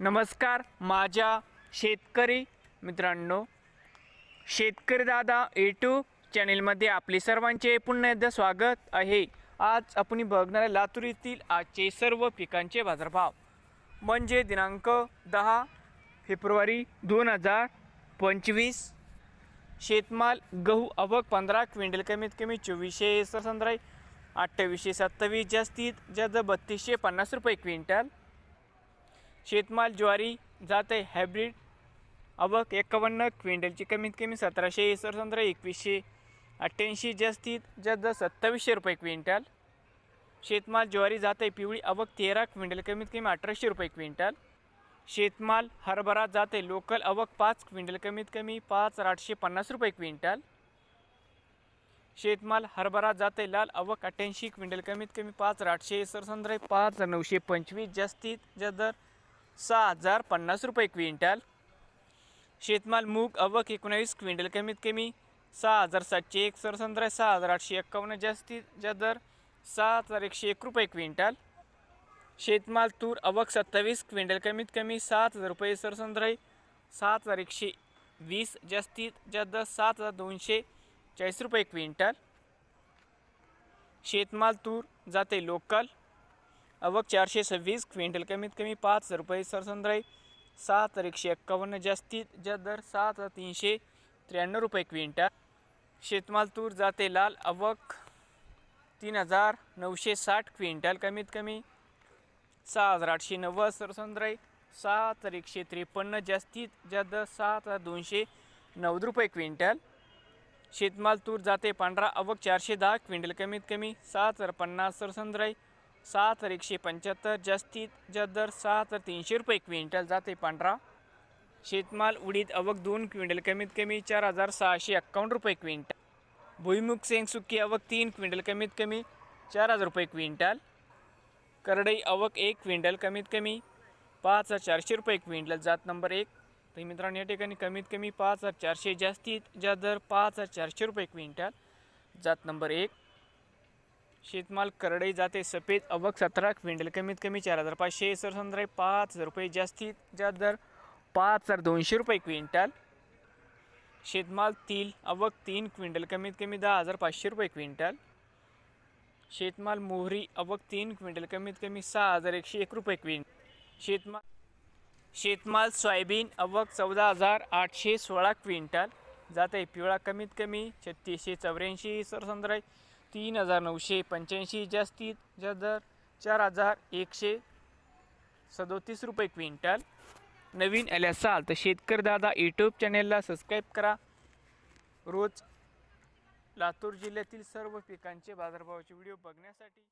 नमस्कार माझ्या शेतकरी मित्रांनो शेतकरी दादा यूट्यूब चॅनेलमध्ये आपले सर्वांचे पुन्हा एकदा स्वागत आहे. आज आपण बघणार आहे लातूर येथील आजचे सर्व पिकांचे बाजारभाव. म्हणजे दिनांक दहा फेब्रुवारी दोन हजार पंचवीस. शेतमाल गहू अवक पंधरा क्विंटल कमीत कमी चोवीसशे सरसंद्राई अठ्ठावीसशे सत्तावीस जास्तीत जास्त बत्तीसशे पन्नास रुपये क्विंटल. शेतमाल ज्वारी जात आहे हायब्रिड अवक एकावन्न क्विंटलची कमीत कमी सतराशे सरसंद्रा एकवीसशे अठ्ठ्याऐंशी जास्तीत जास्त सत्तावीसशे रुपये क्विंटल. शेतमाल ज्वारी जात आहे पिवळी अवक तेरा क्विंटल कमीत कमी अठराशे रुपये क्विंटल. शेतमाल हरभरा जात आहे लोकल अवक पाच क्विंटल कमीत कमी पाच हजार आठशे पन्नास रुपये क्विंटल. शेतमाल हरभरा जात आहे लाल अवक अठ्ठ्याऐंशी क्विंटल कमीत कमी पाच हजार आठशे सरसंद्रे पाच हजार नऊशे पंचवीस जास्तीत जास्त दर सहा हजार पन्नास रुपये क्विंटल. शेतमाल मूग अवक एकोणावीस क्विंटल कमीत कमी. सहा हजार सातशे एक सरसंद्रे सहा हजार आठशे एक्कावन्न जास्तीत जास्त दर सात हजार एकशे एक रुपये क्विंटल. शेतमाल तूर अवक सत्तावीस क्विंटल कमीत कमी. सात हजार रुपये सरसंद्राई सात हजार एकशे वीस जास्तीत जास्त सात हजार दोनशे चाळीस रुपये क्विंटल. शेतमाल तूर जाते लोकल अवक चारशे सव्वीस क्विंटल कमीत कमी पाच हजार रुपये सरसंद्राई. सात हजार एकशे एक्कावन्न जास्तीत जास्त दर सात हजार तीनशे त्र्याण्णव रुपये क्विंटल. शेतमाल तूर जाते लाल अवक तीन हजार नऊशे साठ क्विंटल कमीत कमी. सहा हजार आठशे नव्वद सरसंद्राई. सात हजार एकशे त्रेपन्न जास्तीत जास्त दर सात हजार दोनशे नव्वद रुपये क्विंटल. शेतमाल तूर जाते पांढरा अवक चारशे दहा क्विंटल कमीत कमी. सात हजार पन्नास सरसंद्राई. सात हजार एकशे पंच्याहत्तर जास्तीत जास्त दर सात हजार तीनशे रुपये क्विंटल जाते पांढरा. शेतमाल उडीद अवक दोन क्विंटल कमीत कमी चार हजार सहाशे एक्कावन्न रुपये क्विंटल. भुईमुग सेंग सुकी अवक तीन क्विंटल कमीत कमी चार हजार रुपये क्विंटल. करडई अवक एक क्विंटल कमीत कमी पाच हजार चारशे रुपये क्विंटल जात नंबर एक. तर मित्रांनो या ठिकाणी कमीत कमी पाच हजार चारशे जास्तीत जास्त दर पाच हजार चारशे रुपये क्विंटल जात नंबर एक. शेतमाल करडई जाते सफेद अवक सतरा क्विंटल कमीत कमी चार हजार पाचशे सरसंद्राई पाच हजार रुपये जास्तीत जास्त दर पाच हजार दोनशे रुपये क्विंटल. शेतमाल तील अवक तीन क्विंटल कमीत कमी दहा हजार पाचशे रुपये क्विंटल. शेतमाल मोहरी अवक तीन क्विंटल कमीत कमी सहा हजार एकशे एक रुपये क्विंटल शेतमाल शेतमाल सोयाबीन अवक चौदा हजार आठशे सोळा क्विंटल. जात आहे पिवळा कमीत कमी छत्तीसशे चौऱ्याऐंशी सरसंद्राई तीन हजार नऊशे पंच्याऐंशी जास्तीत जास्त दर चार हजार एकशे सदोतीस रुपये क्विंटल. नवीन आले असाल तर शेतकरी दादा यूट्यूब चॅनेलला सबस्क्राईब करा. रोज लातूर जिल्ह्यातील सर्व पिकांचे बाजारभावाचे व्हिडिओ बघण्यासाठी